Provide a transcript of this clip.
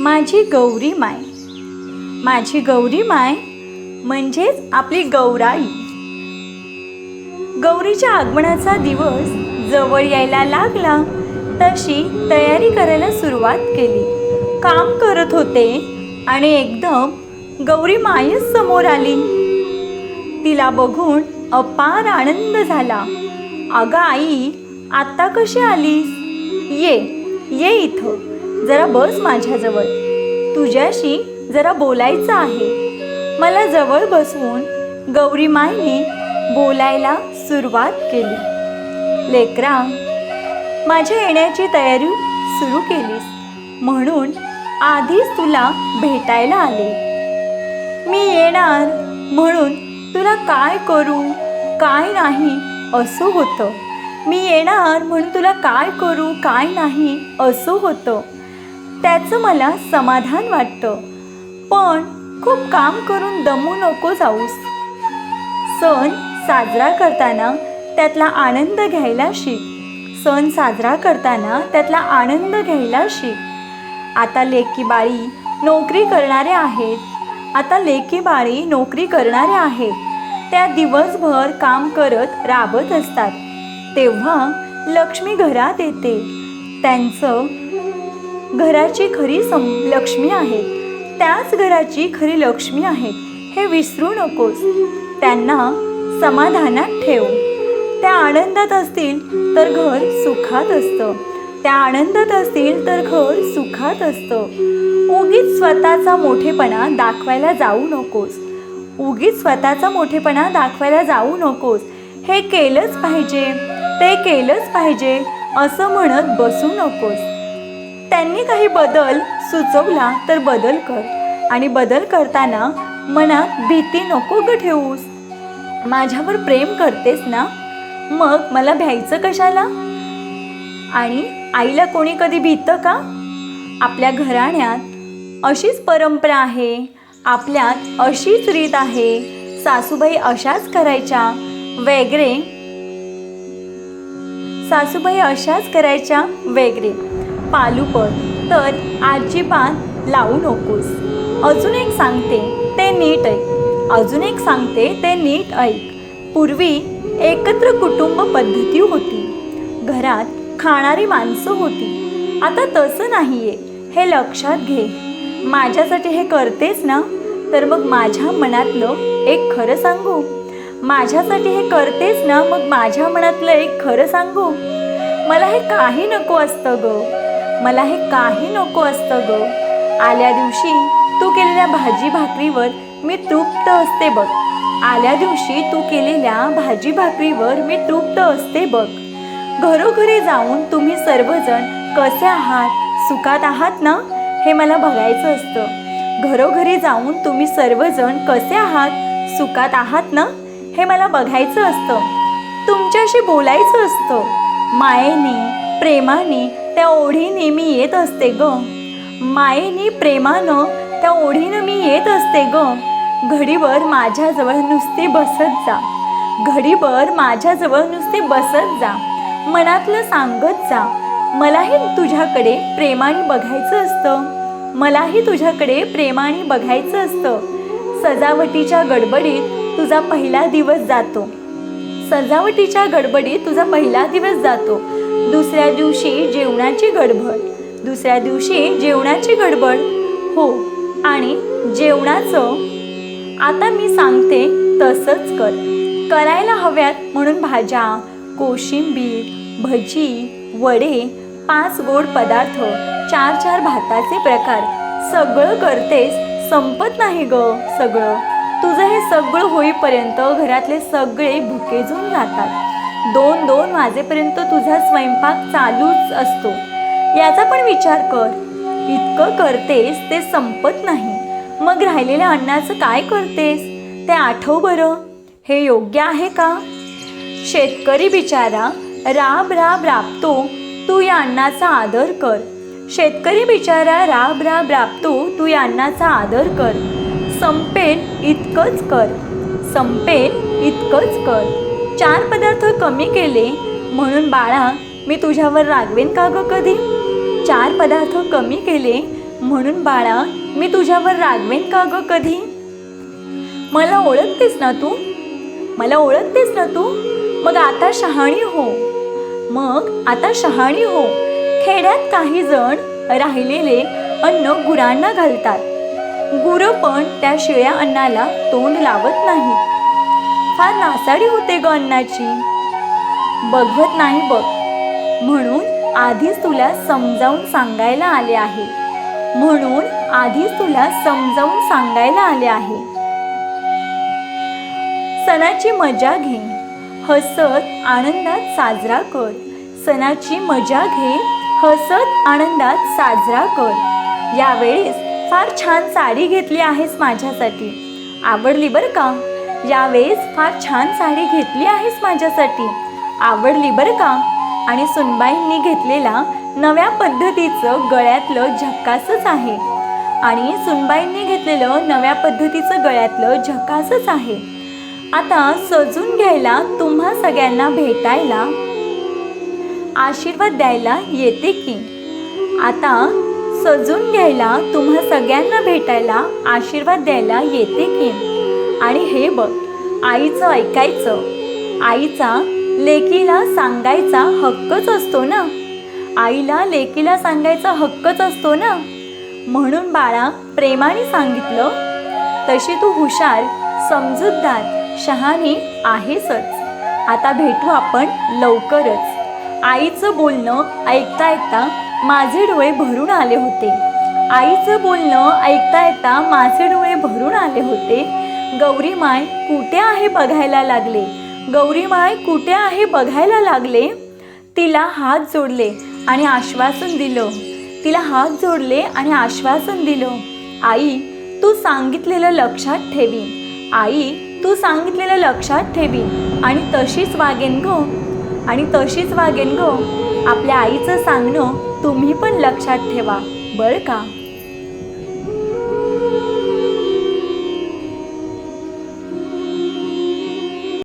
माझी गौरी माय. माझी गौरी माय म्हणजेच आपली गौराई. गौरीच्या आगमनाचा दिवस जवळ यायला लागला तशी तयारी करायला सुरुवात केली. काम करत होते आणि एकदम गौरी मायच समोर आली. तिला बघून अपार आनंद झाला. अगं आई आत्ता कशी आलीस? ये ये इथं. जरा बस माझ्याजवळ. तुझ्याशी जरा बोलायचं आहे. मला जवळ बसवून गौरी मायने बोलायला सुरुवात केली. लेकरा माझ्या येण्याची तयारी सुरू केलीस. म्हणून आधीच तुला भेटायला आले. मी येणार म्हणून तुला काय करू काय नाही असं होतं. मी येणार म्हणून तुला काय करू काय नाही असं होतं. त्याचं मला समाधान वाटतं. पण खूप काम करून दमू नको जाऊस. सण साजरा करताना त्यातला आनंद घ्यायला शिक सण साजरा करताना त्यातला आनंद घ्यायला शिक आता लेकी बाळी नोकरी करणारे आहेत. आता लेकी बाळी नोकरी करणारे आहेत. त्या दिवसभर काम करत राबत असतात. तेव्हा लक्ष्मी घरात येते. त्यांचं घराची खरी सम लक्ष्मी आहे. त्याच घराची खरी लक्ष्मी आहे. हे विसरू नकोस. त्यांना समाधानात ठेव. त्या आनंदात असतील तर घर सुखात असतं. त्या आनंदात असतील तर घर सुखात असतं. उगीच स्वतःचा मोठेपणा दाखवायला जाऊ नकोस. उगीच स्वतःचा मोठेपणा दाखवायला जाऊ नकोस. हे केलंच पाहिजे. ते केलंच पाहिजे. असं म्हणत बसू नकोस. त्यांनी काही बदल सुचवला तर बदल कर. आणि बदल करताना मनात भीती नको ग ठेवूस माझ्यावर प्रेम करतेस ना? मग मला भ्यायचं कशाला? आणि आईला कोणी कधी भीतं का? आपल्या घराण्यात अशीच परंपरा आहे. आपल्यात अशीच रीत आहे. सासूबाई अशाच करायच्या. वगैरे सासूबाई अशाच करायच्या. वगैरे पालूपद तर अजिबात लावू नकोस. अजून एक सांगते ते नीट ऐक. अजून एक सांगते ते नीट ऐक. पूर्वी एकत्र कुटुंब पद्धती होती. घरात खाणारी माणसं होती. आता तसं नाहीये. हे लक्षात घे. माझ्यासाठी हे करतेस ना? तर मग माझ्या मनातलं एक खरं सांगू. माझ्यासाठी हे करतेस ना? मग माझ्या मनातलं एक खरं सांगू. मला हे काही नको असतं गं. मला हे काही नको असतं ग. आल्या दिवशी तू केलेल्या भाजी भाकरीवर मी तृप्त असते बघ. आल्या दिवशी तू केलेल्या भाजी भाकरीवर मी तृप्त असते बघ. घरोघरी जाऊन तुम्ही सर्वजण कसे आहात? सुखात आहात ना? हे मला बघायचं असतं. घरोघरी जाऊन तुम्ही सर्वजण कसे आहात? सुखात आहात ना? हे मला बघायचं असतं. तुमच्याशी बोलायचं असतं. मायेने प्रेमाने त्या ओढीने मी येत असते ग. मायेनी प्रेमानं त्या ओढीनं मी येत असते ग. घडीवर माझ्याजवळ नुसती बसत जा. घडीभर माझ्याजवळ नुसते बसत जा. मनातलं सांगत जा. मलाही तुझ्याकडे प्रेमाने बघायचं असतं. मलाही तुझ्याकडे प्रेमाने बघायचं असतं. सजावटीच्या गडबडीत तुझा पहिला दिवस जातो. सजावटीच्या गडबडीत तुझा पहिला दिवस जातो. दुसऱ्या दिवशी जेवणाची गडबड. दुसऱ्या दिवशी जेवणाची गडबड. हो आणि जेवणाचं. आता मी सांगते तसंच कर. करायला हव्यात म्हणून भाज्या कोशिंबीर भजी वडे पाच गोड पदार्थ चार चार भाताचे प्रकार. सगळं करतेस संपत नाही ग सगळं. तुझं हे सगळं होईपर्यंत घरातले सगळे भुकेजून जातात. दोन दोन वाजेपर्यंत तुझा स्वयंपाक चालूच असतो. याचा पण विचार कर. इतकं करतेस ते संपत नाही. मग राहिलेल्या अन्नाचं काय करतेस? ते आठव बरं. हे योग्य आहे का? शेतकरी बिचारा राब राब राबतो. तू या अन्नाचा आदर कर. शेतकरी बिचारा राब राब राबतो. तू या अन्नाचा आदर कर. संपेल इतकंच कर. संपेल इतकंच कर. चार पदार्थ कमी केले म्हणून बाळा मी तुझ्यावर रागवेन का गं कधी? चार पदार्थ कमी केले म्हणून बाळा मी तुझ्यावर रागवेन का ग कधी? मला ओळखतेस ना तू? मला ओळखतेस ना तू? मग आता शहाणी हो. मग आता शहाणी हो. खेड्यात काही जण राहिलेले अन्न गुरांना घालतात. गुरं पण त्या शिळ्या अन्नाला तोंड लावत नाहीत. फार नासाडी होते ग अन्नाची बघवत नाही बघ. म्हणून आधीच तुला समजावून सांगायला आले आहे. म्हणून आधीच तुला समजावून सांगायला आले आहे. सणाची मजा घे. हसत आनंदात साजरा कर. सणाची मजा घे. हसत आनंदात साजरा कर. यावेळेस फार छान साडी घेतली आहेस माझ्यासाठी. आवडली बरं का? यावेळेस फार छान साडी घेतली आहेस माझ्यासाठी. आवडली बरं का? आणि सुनबाईंनी घेतलेला नव्या पद्धतीचं गळ्यातलं झक्कासच आहे. आणि सुनबाईंनी घेतलेलं नव्या पद्धतीचं गळ्यातलं झकासच आहे. आता सजून घ्यायला तुम्हा सगळ्यांना भेटायला आशीर्वाद द्यायला येते की? आता सजून घ्यायला तुम्हा सगळ्यांना भेटायला आशीर्वाद द्यायला येते की? आणि हे बघ आईचं ऐकायचं. आईचा लेकीला सांगायचा हक्कच असतो ना? आईला लेकीला सांगायचा हक्कच असतो ना? म्हणून बाळा प्रेमाने सांगितलं तशी तू हुशार समजूतदार शहाणी आहेसच. आता भेटू आपण लवकरच. आईचं बोलणं ऐकता ऐकता माझे डोळे भरून आले होते. आईचं बोलणं ऐकता ऐकता माझे डोळे भरून आले होते. गौरी माय कुठे आहे बघायला लागले? गौरी माय कुठे आहे बघायला लागले? तिला हात जोडले आणि आश्वासन दिलं. तिला हात जोडले आणि आश्वासन दिलं. आई तू सांगितलेलं लक्षात ठेवी. आई तू सांगितलेलं लक्षात ठेवी. आणि तशीच वागेन गो. आणि तशीच वागेन गो. आपल्या आईचं सांगणं तुम्ही पण लक्षात ठेवा. बरं का?